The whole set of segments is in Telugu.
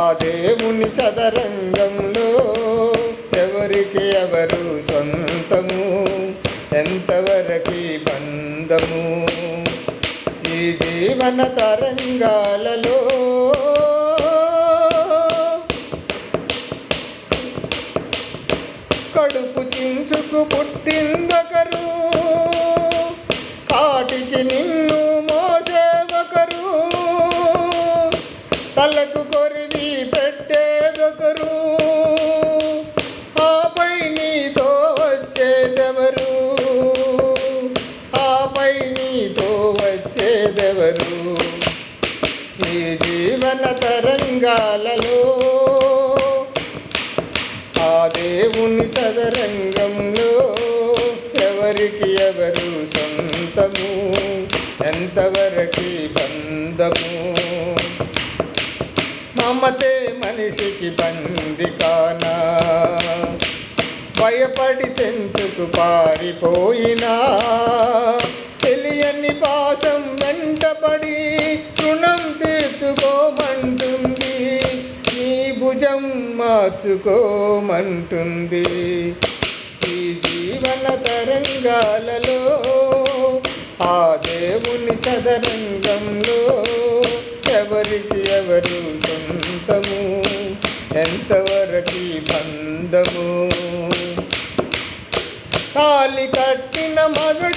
ఆ దేవుని చదరంగంలో ఎవరికి ఎవరు సొంతము? ఎంతవరకు బంధము? ఈ జీవన తరంగాలలో కడుపు చించుకు పుట్టిందొకరు కాటికి నిన్ను మోసేదొకరు తలకు జీవన తరంగాలలో. ఆ దేవుని చదరంగంలో ఎవరికి ఎవరు సొంతము? ఎంతవరకు బంధము? మమతే మనిషికి బంది కానా? భయపడి తెంచుకు పారిపోయినా? తెలియని పాసం వెంట భుజం మార్చుకోమంటుంది. ఈ జీవన తరంగాలలో ఆ దేవుని చదరంగంలో ఎవరికి ఎవరు సొంతము? ఎంతవరకు బంధము? తాలి కట్టిన మగడు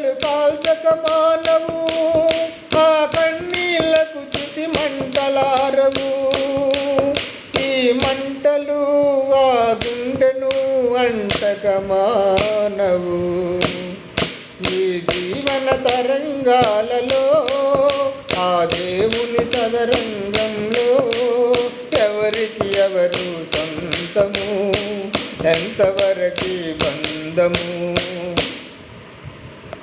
కట్టెలు కాల్చక మానవు ఆ కన్నీళ్ళకు చితి మంటలారవు. ఈ మంటలు ఆ గుండెను అంటక మానవు ఈ జీవన తరంగాలలో ఆ దేవుని చదరంగంలో ఎవరికి ఎవరు సొంతము? ఎంతవరకు బంధము?